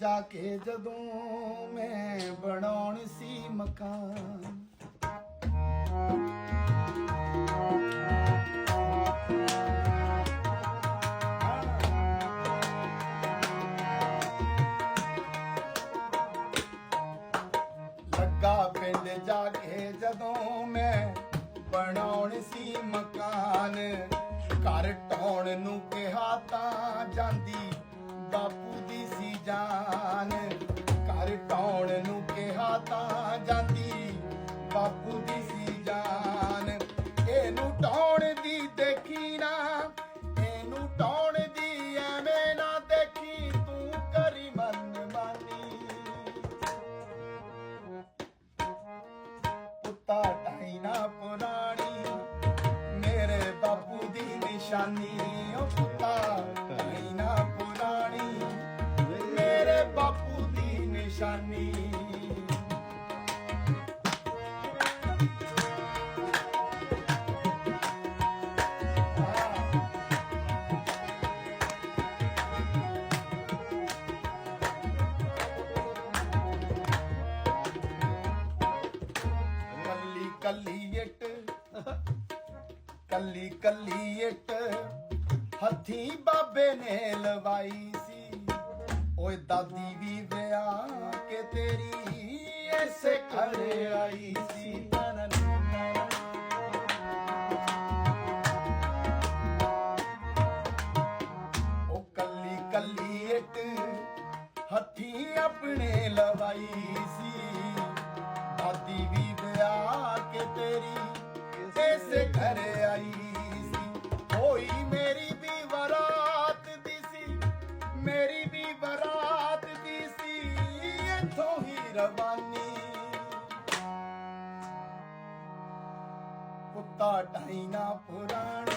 ਜਾ ਕੇ ਜਦੋਂ ਮੈਂ ਬਣਾਉਣ ਸੀ ਮਕਾਨ। ਲੱਗਾ ਪਿੰਡ ਜਾ ਕੇ ਜਦੋਂ ਮੈਂ ਬਣਾਉਣ ਸੀ ਮਕਾਨ। ਘਰ ਢਾਉਣ ਨੂੰ ਕਿਹਾ ਤਾਂ ਜਾਂਦੀ ਘਰ ਨੂੰ ਕਿਹਾ ਤਾਂ ਜਾਂਦੀ, ਬਾਪੂ ਦੀ ਸੀ ਜਾਨ। ਇਹਨੂੰ ਢਾਉਣ ਦੀ ਦੇਖੀ ਨਾ, ਇਹਨੂੰ ਢਾਉਣ ਦੀ ਐਵੇਂ ਨਾ ਦੇਖੀ, ਤੂੰ ਕਰੀ ਮਨ ਮਾਨੀ। ਪੁੱਤਾ ਢਾਈ ਨਾ ਪੁਰਾਣੀ, ਮੇਰੇ ਬਾਪੂ ਦੀ ਨਿਸ਼ਾਨੀ। ਉਹ ਪੁੱਤਾ ਨਿਸ਼ਾਨੀ ਕੱਲੀ ਕੱਲੀ ਇੱਟ ਕੱਲੀ ਕੱਲੀ ਇੱਟ ਹੱਥੀ ਬਾਬੇ ਨੇ ਲਵਾਈ ਸੀ। ਓਏ ਦਾਦੀ ਵੀ ਵਿਆਹ ਕੇ ਤੇਰੀ ਐਸੇ ਘਰ ਆਈ ਸੀ। ਉਹ ਕੱਲੀ ਕੱਲੀ ਇੱਟ ਹੱਥੀ ਆਪਣੇ ਲਵਾਈ ਸੀ। ਦਾਦੀ ਵੀ ਵਿਆਹ ਕੇ ਤੇਰੀ ਇਸੇ ਘਰ ਇੱਥੋਂ ਕੁੱਤਾ ਢਾਈ ਨਾ ਪੁਰਾਣੀ।